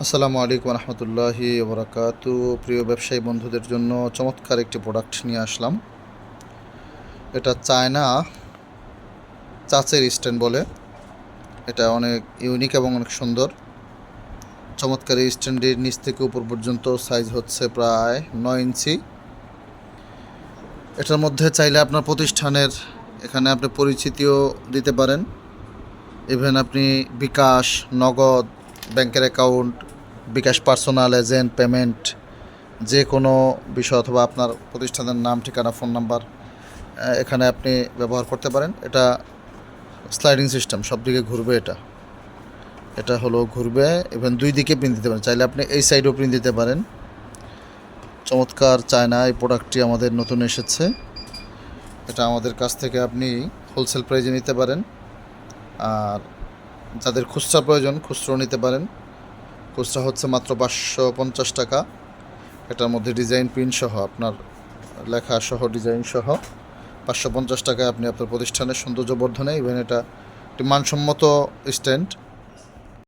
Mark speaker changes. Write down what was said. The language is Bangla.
Speaker 1: আসসালামু আলাইকুম রহমতুল্লাহি বরাকাতু প্রিয় ব্যবসায়ী বন্ধুদের জন্য চমৎকার একটি প্রোডাক্ট নিয়ে আসলাম। এটা চায়না চাচের স্ট্যান্ড বলে। এটা অনেক ইউনিক এবং অনেক সুন্দর। চমৎকার এই স্ট্যান্ডের নিচ থেকে উপর পর্যন্ত সাইজ হচ্ছে প্রায় নয় ইঞ্চি। এটার মধ্যে চাইলে আপনার প্রতিষ্ঠানের এখানে আপনি পরিচিতিও দিতে পারেন। ইভেন আপনি বিকাশ, নগদ ব্যাংকের account bKash personal agent payment যে কোনো বিষয় অথবা আপনার প্রতিষ্ঠানের নাম, ঠিকানা ফোন নাম্বার এখানে আপনি ব্যবহার করতে পারেন। এটা স্লাইডিং সিস্টেম সব দিকে ঘুরবে এটা। এটা হলো ঘুরবে এবং দুই দিকে প্রিন্ট দিতে পারেন। চাইলে আপনি এই সাইডেও প্রিন্ট দিতে পারেন। চমৎকার চায়না, এই প্রোডাক্টটি আমাদের নতুন এসেছে। এটা আমাদের কাছ থেকে আপনি হোলসেল প্রাইজে নিতে পারেন। আর যাদের খুচরা প্রয়োজন, খুচরো নিতে পারেন। খুচরা হচ্ছে মাত্র পাঁচশো পঞ্চাশ টাকা। এটার মধ্যে ডিজাইন প্রিন্ট সহ আপনার লেখা সহ ডিজাইন সহ পাঁচশো পঞ্চাশ টাকায় আপনি আপনার প্রতিষ্ঠানের সৌন্দর্য বর্ধনে ইভেন এটা একটি মানসম্মত স্ট্যান্ড।